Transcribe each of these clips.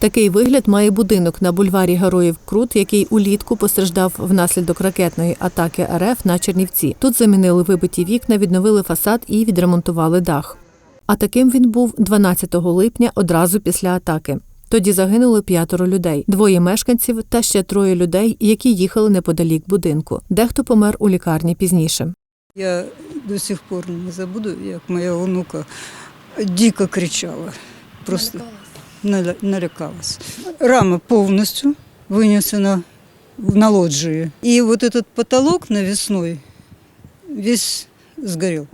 Такий вигляд має будинок на бульварі Героїв Крут, який улітку постраждав внаслідок ракетної атаки РФ на Чернівці. Тут замінили вибиті вікна, відновили фасад і відремонтували дах. А таким він був 12 липня одразу після атаки. Тоді загинули п'ятеро людей, двоє мешканців та ще троє людей, які їхали неподалік будинку. Дехто помер у лікарні пізніше. Я до сих пор не забуду, як моя онука дико кричала. Просто налякалась. Рама повністю винесена на лоджии. И вот этот потолок навесной весь сгорел.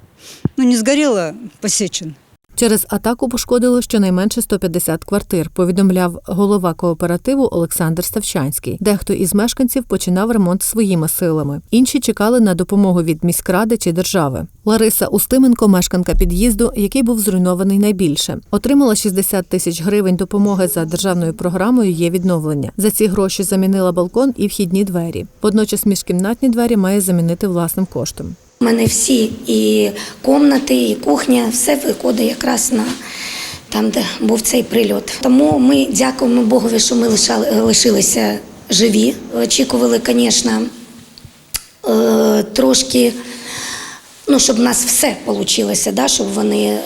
Ну, не сгорел, а посечен. Через атаку пошкодило щонайменше 150 квартир, повідомляв голова кооперативу Олександр Ставчанський. Дехто із мешканців починав ремонт своїми силами. Інші чекали на допомогу від міськради чи держави. Лариса Устименко, мешканка під'їзду, який був зруйнований найбільше, отримала 60 тисяч гривень допомоги за державною програмою є відновлення. За ці гроші замінила балкон і вхідні двері. Водночас міжкімнатні двері має замінити власним коштом. У мене всі і комнати, і кухня, все виходить якраз на там, де був цей прильот. Тому ми дякуємо Богові, що ми лишилися живі. Очікували, звісно, е, трошки, ну, щоб в нас все вийшло, да, щоб вони е,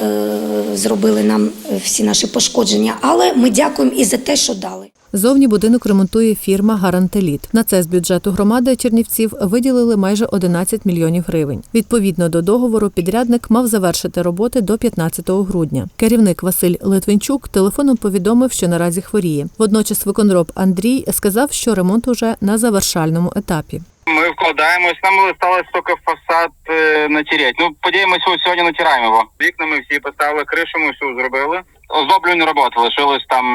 зробили нам всі наші пошкодження. Але ми дякуємо і за те, що дали. Зовні будинок ремонтує фірма Гарантеліт. На це з бюджету громади Чернівців виділили майже 11 мільйонів гривень. Відповідно до договору, підрядник мав завершити роботи до 15 грудня. Керівник Василь Литвинчук телефоном повідомив, що наразі хворіє. Водночас виконроб Андрій сказав, що ремонт уже на завершальному етапі. Ми вкладаємось, нам залишилось тільки фасад е, натереть. Ну, подіємося, ось сьогодні натираємо його. Вікна ми всі поставили, кришу ми всю зробили. Оздоблювальні роботи лишилось там.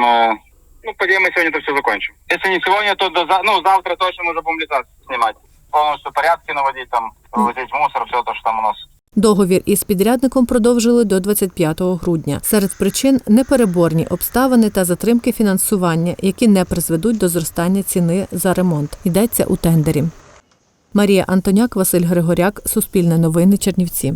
Ну, подіємося, сьогодні то все закончимо. Якщо не сьогодні, то до ну, завтра точно ми будемо літати знімати. Повністю порядки наводити, там, вивозити мусор, все те, що там у нас. Договір із підрядником продовжили до 25 грудня. Серед причин непереборні обставини та затримки фінансування, які не призведуть до зростання ціни за ремонт. Йдеться у тендері. Марія Антоняк, Василь Григоряк, Суспільне новини, Чернівці.